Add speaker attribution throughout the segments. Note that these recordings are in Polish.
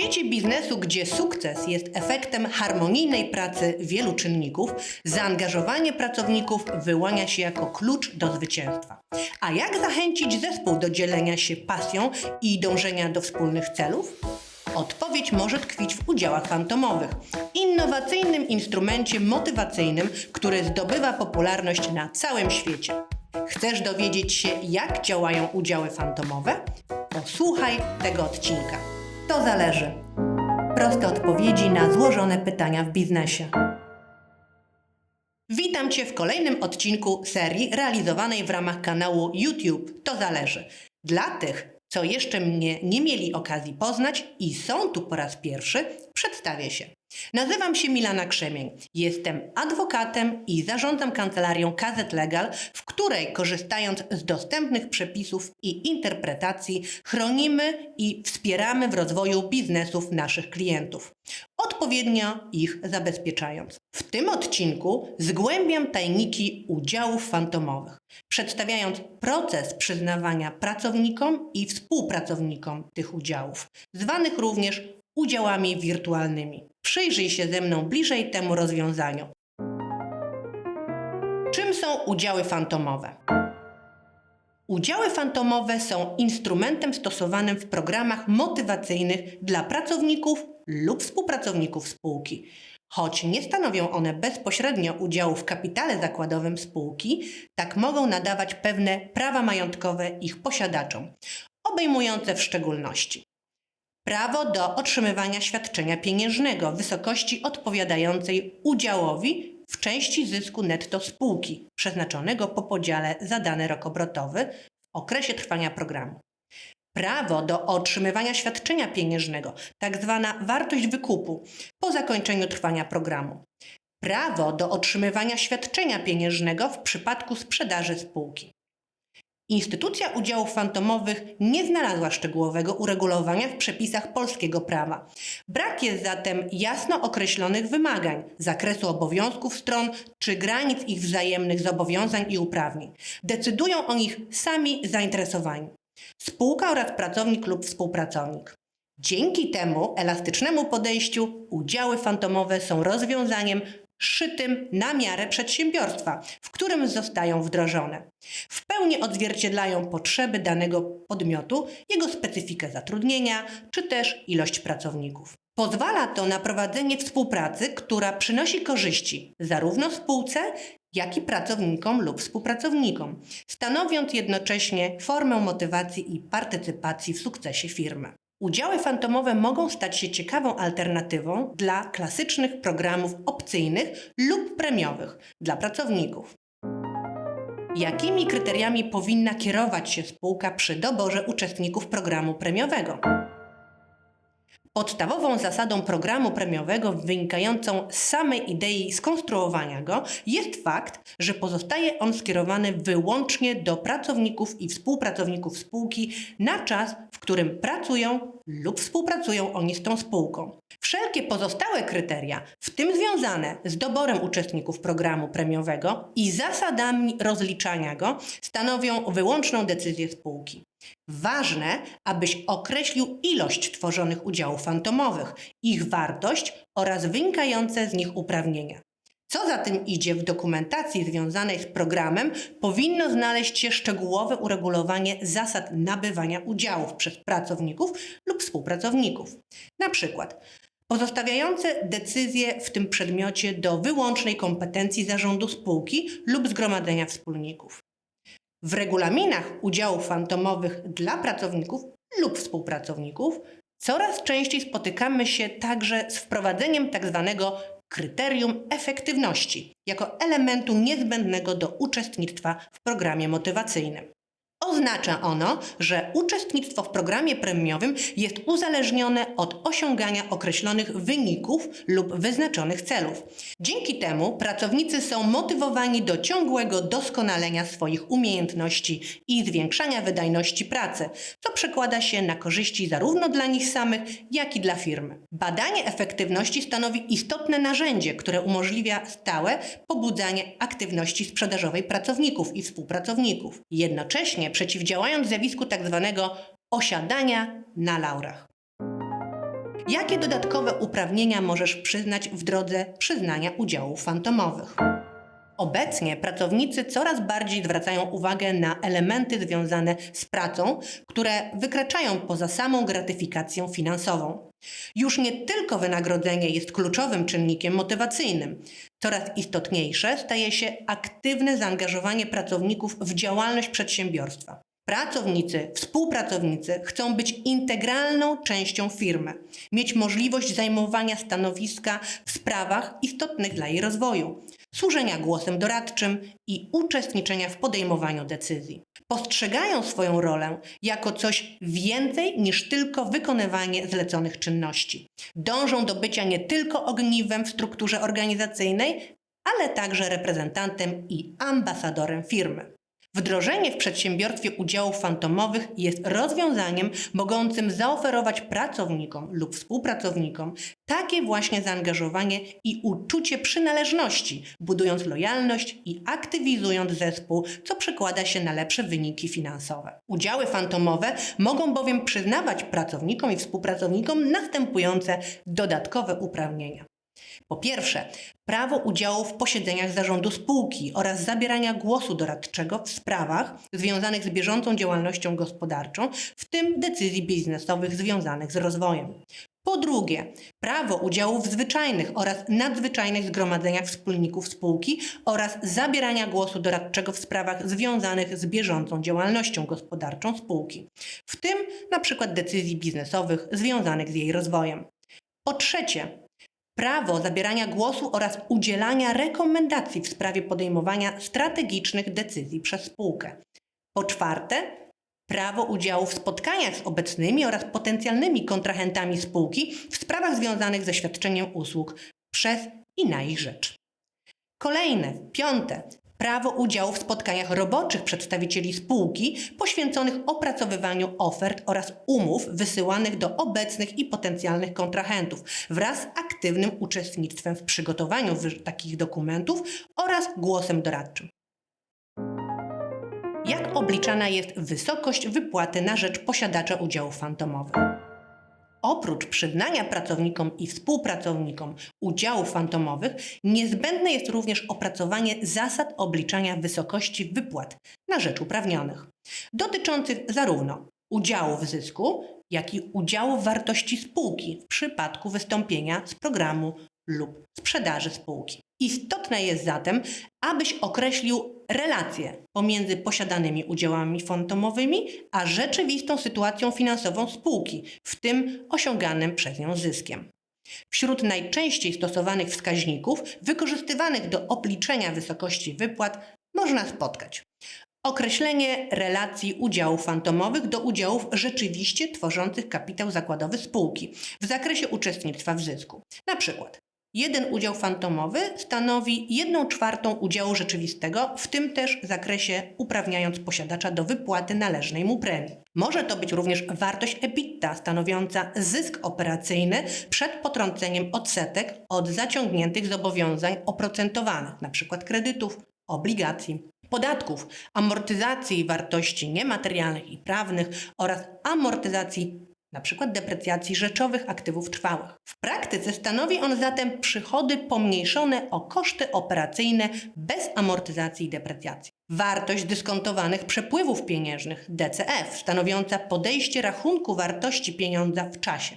Speaker 1: świecie biznesu, gdzie sukces jest efektem harmonijnej pracy wielu czynników, zaangażowanie pracowników wyłania się jako klucz do zwycięstwa. A jak zachęcić zespół do dzielenia się pasją i dążenia do wspólnych celów? Odpowiedź może tkwić w udziałach fantomowych, innowacyjnym instrumencie motywacyjnym, który zdobywa popularność na całym świecie. Chcesz dowiedzieć się, jak działają udziały fantomowe? Posłuchaj tego odcinka. To zależy. Proste odpowiedzi na złożone pytania w biznesie. Witam Cię w kolejnym odcinku serii realizowanej w ramach kanału YouTube To Zależy. Dla tych, co jeszcze mnie nie mieli okazji poznać i są tu po raz pierwszy, przedstawię się. Nazywam się Milana Krzemień. Jestem adwokatem i zarządzam kancelarią KZ Legal, w której korzystając z dostępnych przepisów i interpretacji chronimy i wspieramy w rozwoju biznesów naszych klientów, odpowiednio ich zabezpieczając. W tym odcinku zgłębiam tajniki udziałów fantomowych, przedstawiając proces przyznawania pracownikom i współpracownikom tych udziałów, zwanych również udziałami wirtualnymi. Przyjrzyj się ze mną bliżej temu rozwiązaniu. Czym są udziały fantomowe? Udziały fantomowe są instrumentem stosowanym w programach motywacyjnych dla pracowników lub współpracowników spółki. Choć nie stanowią one bezpośrednio udziału w kapitale zakładowym spółki, tak mogą nadawać pewne prawa majątkowe ich posiadaczom, obejmujące w szczególności prawo do otrzymywania świadczenia pieniężnego w wysokości odpowiadającej udziałowi w części zysku netto spółki przeznaczonego po podziale za dany rok obrotowy w okresie trwania programu. Prawo do otrzymywania świadczenia pieniężnego, tak zwana wartość wykupu, po zakończeniu trwania programu. Prawo do otrzymywania świadczenia pieniężnego w przypadku sprzedaży spółki. Instytucja udziałów fantomowych nie znalazła szczegółowego uregulowania w przepisach polskiego prawa. Brak jest zatem jasno określonych wymagań, zakresu obowiązków stron czy granic ich wzajemnych zobowiązań i uprawnień. Decydują o nich sami zainteresowani. Spółka oraz pracownik lub współpracownik. Dzięki temu elastycznemu podejściu udziały fantomowe są rozwiązaniem szytym na miarę przedsiębiorstwa, w którym zostają wdrożone. W pełni odzwierciedlają potrzeby danego podmiotu, jego specyfikę zatrudnienia czy też ilość pracowników. Pozwala to na prowadzenie współpracy, która przynosi korzyści zarówno spółce, jak i pracownikom lub współpracownikom, stanowiąc jednocześnie formę motywacji i partycypacji w sukcesie firmy. Udziały fantomowe mogą stać się ciekawą alternatywą dla klasycznych programów opcyjnych lub premiowych dla pracowników. Jakimi kryteriami powinna kierować się spółka przy doborze uczestników programu premiowego? Podstawową zasadą programu premiowego wynikającą z samej idei skonstruowania go jest fakt, że pozostaje on skierowany wyłącznie do pracowników i współpracowników spółki na czas, w którym pracują lub współpracują oni z tą spółką. Wszelkie pozostałe kryteria, w tym związane z doborem uczestników programu premiowego i zasadami rozliczania go, stanowią wyłączną decyzję spółki. Ważne, abyś określił ilość tworzonych udziałów fantomowych, ich wartość oraz wynikające z nich uprawnienia. Co za tym idzie w dokumentacji związanej z programem, powinno znaleźć się szczegółowe uregulowanie zasad nabywania udziałów przez pracowników lub współpracowników. Na przykład pozostawiające decyzje w tym przedmiocie do wyłącznej kompetencji zarządu spółki lub zgromadzenia wspólników. W regulaminach udziałów fantomowych dla pracowników lub współpracowników coraz częściej spotykamy się także z wprowadzeniem tzw. Tak kryterium efektywności jako elementu niezbędnego do uczestnictwa w programie motywacyjnym. Oznacza ono, że uczestnictwo w programie premiowym jest uzależnione od osiągania określonych wyników lub wyznaczonych celów. Dzięki temu pracownicy są motywowani do ciągłego doskonalenia swoich umiejętności i zwiększania wydajności pracy, co przekłada się na korzyści zarówno dla nich samych, jak i dla firmy. Badanie efektywności stanowi istotne narzędzie, które umożliwia stałe pobudzanie aktywności sprzedażowej pracowników i współpracowników. Jednocześnie przeciwdziałając zjawisku tzw. Tak osiadania na laurach. Jakie dodatkowe uprawnienia możesz przyznać w drodze przyznania udziałów fantomowych? Obecnie pracownicy coraz bardziej zwracają uwagę na elementy związane z pracą, które wykraczają poza samą gratyfikację finansową. Już nie tylko wynagrodzenie jest kluczowym czynnikiem motywacyjnym. Coraz istotniejsze staje się aktywne zaangażowanie pracowników w działalność przedsiębiorstwa. Pracownicy, współpracownicy chcą być integralną częścią firmy, mieć możliwość zajmowania stanowiska w sprawach istotnych dla jej rozwoju, służenia głosem doradczym i uczestniczenia w podejmowaniu decyzji. Postrzegają swoją rolę jako coś więcej niż tylko wykonywanie zleconych czynności. Dążą do bycia nie tylko ogniwem w strukturze organizacyjnej, ale także reprezentantem i ambasadorem firmy. Wdrożenie w przedsiębiorstwie udziałów fantomowych jest rozwiązaniem mogącym zaoferować pracownikom lub współpracownikom takie właśnie zaangażowanie i uczucie przynależności, budując lojalność i aktywizując zespół, co przekłada się na lepsze wyniki finansowe. Udziały fantomowe mogą bowiem przyznawać pracownikom i współpracownikom następujące dodatkowe uprawnienia. Po pierwsze, prawo udziału w posiedzeniach zarządu spółki oraz zabierania głosu doradczego w sprawach związanych z bieżącą działalnością gospodarczą, w tym decyzji biznesowych związanych z rozwojem. Po drugie, prawo udziału w zwyczajnych oraz nadzwyczajnych zgromadzeniach wspólników spółki oraz zabierania głosu doradczego w sprawach związanych z bieżącą działalnością gospodarczą spółki, w tym przykład decyzji biznesowych związanych z jej rozwojem. Po trzecie, prawo zabierania głosu oraz udzielania rekomendacji w sprawie podejmowania strategicznych decyzji przez spółkę. Po czwarte, prawo udziału w spotkaniach z obecnymi oraz potencjalnymi kontrahentami spółki w sprawach związanych ze świadczeniem usług przez i na ich rzecz. Kolejne, piąte, prawo udziału w spotkaniach roboczych przedstawicieli spółki poświęconych opracowywaniu ofert oraz umów wysyłanych do obecnych i potencjalnych kontrahentów wraz z aktywnym uczestnictwem w przygotowaniu takich dokumentów oraz głosem doradczym. Jak obliczana jest wysokość wypłaty na rzecz posiadacza udziału fantomowych? Oprócz przyznania pracownikom i współpracownikom udziałów fantomowych, niezbędne jest również opracowanie zasad obliczania wysokości wypłat na rzecz uprawnionych, dotyczących zarówno udziału w zysku, jak i udziału w wartości spółki w przypadku wystąpienia z programu lub sprzedaży spółki. Istotne jest zatem, abyś określił relacje pomiędzy posiadanymi udziałami fantomowymi a rzeczywistą sytuacją finansową spółki, w tym osiąganym przez nią zyskiem. Wśród najczęściej stosowanych wskaźników wykorzystywanych do obliczenia wysokości wypłat można spotkać określenie relacji udziałów fantomowych do udziałów rzeczywiście tworzących kapitał zakładowy spółki w zakresie uczestnictwa w zysku. Na przykład Jeden udział fantomowy stanowi 1 czwartą udziału rzeczywistego, w tym też zakresie uprawniając posiadacza do wypłaty należnej mu premii. Może to być również wartość EBITDA stanowiąca zysk operacyjny przed potrąceniem odsetek od zaciągniętych zobowiązań oprocentowanych, np. kredytów, obligacji, podatków, amortyzacji wartości niematerialnych i prawnych oraz amortyzacji przykład deprecjacji rzeczowych aktywów trwałych. W praktyce stanowi on zatem przychody pomniejszone o koszty operacyjne bez amortyzacji i deprecjacji. Wartość dyskontowanych przepływów pieniężnych DCF, stanowiąca podejście rachunku wartości pieniądza w czasie.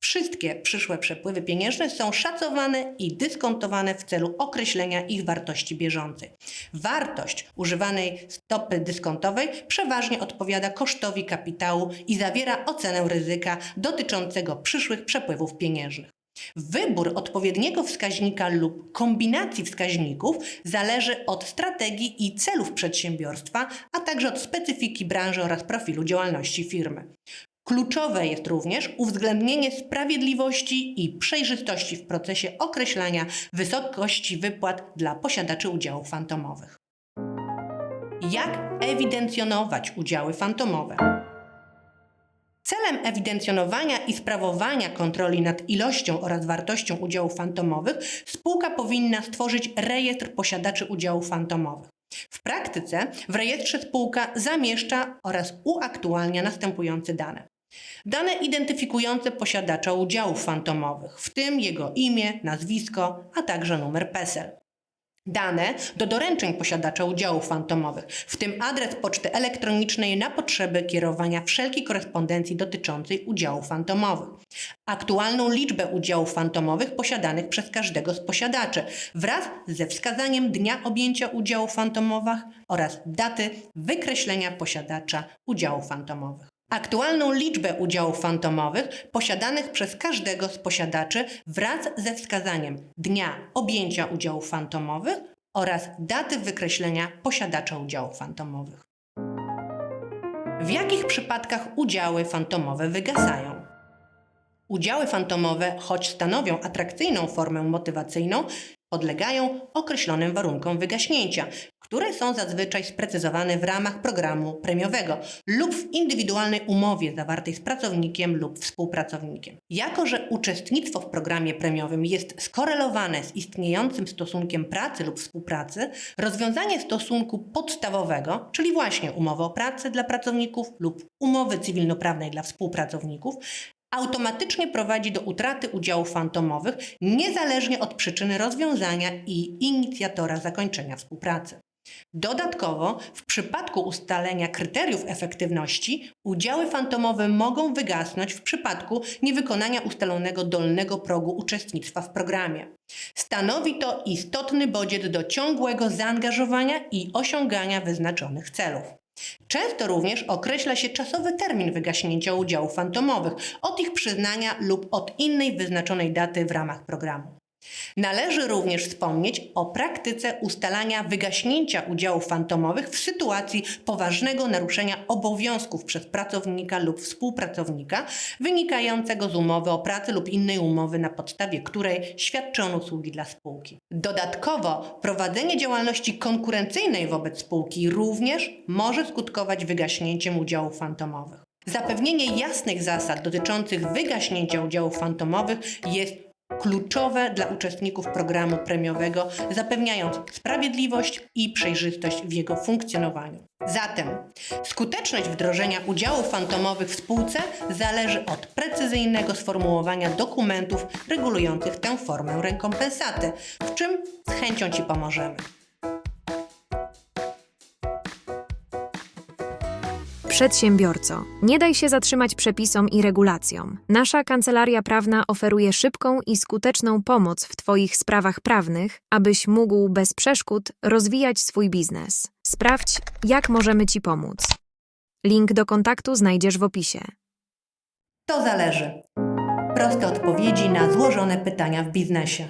Speaker 1: Wszystkie przyszłe przepływy pieniężne są szacowane i dyskontowane w celu określenia ich wartości bieżącej. Wartość używanej stopy dyskontowej przeważnie odpowiada kosztowi kapitału i zawiera ocenę ryzyka dotyczącego przyszłych przepływów pieniężnych. Wybór odpowiedniego wskaźnika lub kombinacji wskaźników zależy od strategii i celów przedsiębiorstwa, a także od specyfiki branży oraz profilu działalności firmy. Kluczowe jest również uwzględnienie sprawiedliwości i przejrzystości w procesie określania wysokości wypłat dla posiadaczy udziałów fantomowych. Jak ewidencjonować udziały fantomowe? Celem ewidencjonowania i sprawowania kontroli nad ilością oraz wartością udziałów fantomowych spółka powinna stworzyć rejestr posiadaczy udziałów fantomowych. W praktyce w rejestrze spółka zamieszcza oraz uaktualnia następujące dane Dane identyfikujące posiadacza udziałów fantomowych, w tym jego imię, nazwisko, a także numer PESEL. Dane do doręczeń posiadacza udziałów fantomowych, w tym adres poczty elektronicznej na potrzeby kierowania wszelkiej korespondencji dotyczącej udziałów fantomowych. Aktualną liczbę udziałów fantomowych posiadanych przez każdego z posiadaczy wraz ze wskazaniem dnia objęcia udziałów fantomowych oraz daty wykreślenia posiadacza udziałów fantomowych. Aktualną liczbę udziałów fantomowych posiadanych przez każdego z posiadaczy wraz ze wskazaniem dnia objęcia udziałów fantomowych oraz daty wykreślenia posiadacza udziałów fantomowych. W jakich przypadkach udziały fantomowe wygasają? Udziały fantomowe, choć stanowią atrakcyjną formę motywacyjną, podlegają określonym warunkom wygaśnięcia, które są zazwyczaj sprecyzowane w ramach programu premiowego lub w indywidualnej umowie zawartej z pracownikiem lub współpracownikiem. Jako, że uczestnictwo w programie premiowym jest skorelowane z istniejącym stosunkiem pracy lub współpracy, rozwiązanie stosunku podstawowego, czyli właśnie umowy o pracę dla pracowników lub umowy cywilnoprawnej dla współpracowników, automatycznie prowadzi do utraty udziałów fantomowych, niezależnie od przyczyny rozwiązania i inicjatora zakończenia współpracy. Dodatkowo, w przypadku ustalenia kryteriów efektywności, udziały fantomowe mogą wygasnąć w przypadku niewykonania ustalonego dolnego progu uczestnictwa w programie. Stanowi to istotny bodziec do ciągłego zaangażowania i osiągania wyznaczonych celów. Często również określa się czasowy termin wygaśnięcia udziałów fantomowych od ich przyznania lub od innej wyznaczonej daty w ramach programu. Należy również wspomnieć o praktyce ustalania wygaśnięcia udziałów fantomowych w sytuacji poważnego naruszenia obowiązków przez pracownika lub współpracownika wynikającego z umowy o pracę lub innej umowy, na podstawie której świadczy on usługi dla spółki. Dodatkowo prowadzenie działalności konkurencyjnej wobec spółki również może skutkować wygaśnięciem udziałów fantomowych. Zapewnienie jasnych zasad dotyczących wygaśnięcia udziałów fantomowych jest kluczowe dla uczestników programu premiowego, zapewniając sprawiedliwość i przejrzystość w jego funkcjonowaniu. Zatem skuteczność wdrożenia udziałów fantomowych w spółce zależy od precyzyjnego sformułowania dokumentów regulujących tę formę rekompensaty, w czym z chęcią Ci pomożemy.
Speaker 2: Przedsiębiorco, nie daj się zatrzymać przepisom i regulacjom. Nasza kancelaria prawna oferuje szybką i skuteczną pomoc w Twoich sprawach prawnych, abyś mógł bez przeszkód rozwijać swój biznes. Sprawdź, jak możemy Ci pomóc. Link do kontaktu znajdziesz w opisie.
Speaker 1: To zależy. Proste odpowiedzi na złożone pytania w biznesie.